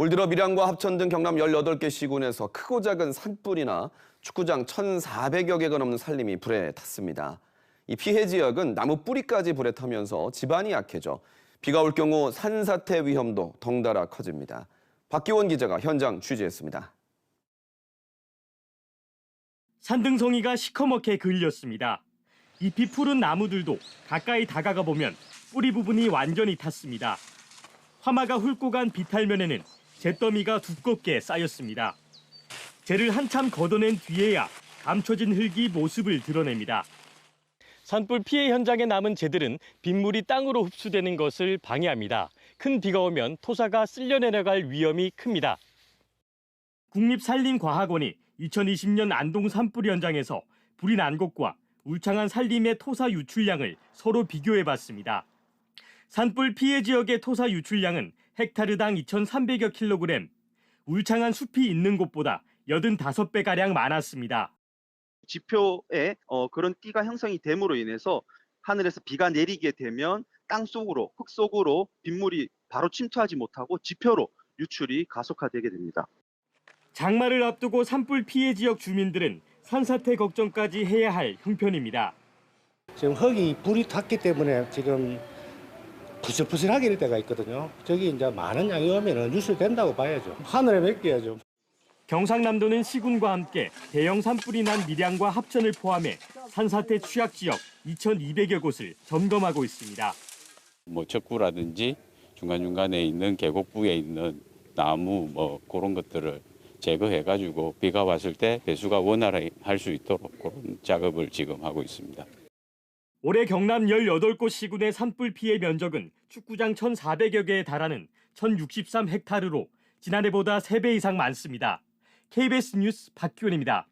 올 들어 밀양과 합천 등 경남 18개 시군에서 크고 작은 산불이나 축구장 1,400여 개가 넘는 산림이 불에 탔습니다. 이 피해 지역은 나무 뿌리까지 불에 타면서 집안이 약해져 비가 올 경우 산사태 위험도 덩달아 커집니다. 박기원 기자가 현장 취재했습니다. 산등성이가 시커멓게 그을렸습니다. 잎이 푸른 나무들도 가까이 다가가 보면 뿌리 부분이 완전히 탔습니다. 화마가 훑고 간 비탈면에는 잿더미가 두껍게 쌓였습니다. 재를 한참 걷어낸 뒤에야 감춰진 흙이 모습을 드러냅니다. 산불 피해 현장에 남은 재들은 빗물이 땅으로 흡수되는 것을 방해합니다. 큰 비가 오면 토사가 쓸려 내려갈 위험이 큽니다. 국립산림과학원이 2020년 안동 산불 현장에서 불이 난 곳과 울창한 산림의 토사 유출량을 서로 비교해 봤습니다. 산불 피해 지역의 토사 유출량은 헥타르당 2,300여 킬로그램, 울창한 숲이 있는 곳보다 85배가량 많았습니다. 지표에 어, 그런 띠가 형성이 됨으로 인해서 하늘에서 비가 내리게 되면 땅 속으로 흙 속으로 빗물이 바로 침투하지 못하고 지표로 유출이 가속화되게 됩니다. 장마를 앞두고 산불 피해 지역 주민들은 산사태 걱정까지 해야 할 형편입니다. 지금 흙이 불이 탔기 때문에 지금 부슬부슬하게 이럴 때가 있거든요. 저기 이제 많은 양이 오면은 유출된다고 봐야죠. 하늘에 맡겨야죠. 경상남도는 시군과 함께 대형 산불이 난 밀양과 합천을 포함해 산사태 취약 지역 2,200여 곳을 점검하고 있습니다. 뭐 척구라든지 중간중간에 있는 계곡부에 있는 나무 뭐 그런 것들을 제거해 가지고 비가 왔을 때 배수가 원활할 수 있도록 그런 작업을 지금 하고 있습니다. 올해 경남 18곳 시군의 산불 피해 면적은 축구장 1,400여 개에 달하는 1,063헥타르로 지난해보다 3배 이상 많습니다. KBS 뉴스 박기훈입니다.